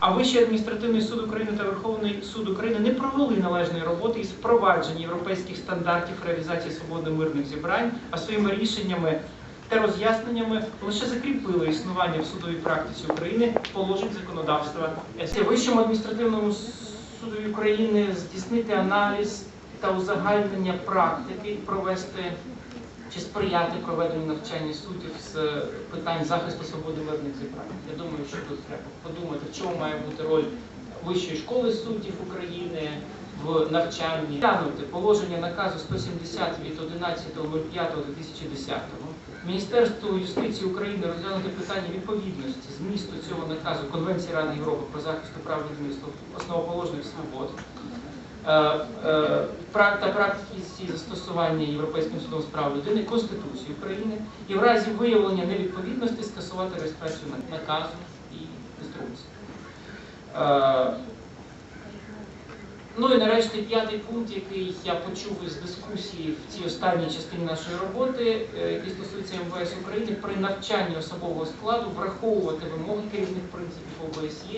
А Вищий адміністративний суд України та Верховний суд України не провели належної роботи із впровадження європейських стандартів реалізації свободно-мирних зібрань, а своїми рішеннями та роз'ясненнями лише закріпили існування в судовій практиці України положень законодавства. ЕС. Вищому адміністративному судові України здійснити аналіз та узагальнення практики, провести чи сприяти проведенню навчання суддів з питань захисту свободи мирних зібрань. Я думаю, треба подумати, в чому має бути роль Вищої школи суддів України в навчанні. Глянути положення наказу 170 від 11.05.2010 Міністерству юстиції України розглянути питання відповідності змісту цього наказу Конвенції Ради Європи про захист прав людини основоположних свобод е, е, та практиці застосування Європейським судом з прав людини Конституції України і в разі виявлення невідповідності скасувати реєстрацію наказу і Ну і нарешті п'ятий пункт, який я почув із дискусії в цій останній частині нашої роботи, е, який стосується МВС України, при навчанні особового складу враховувати вимоги керівних принципів ОБСЄ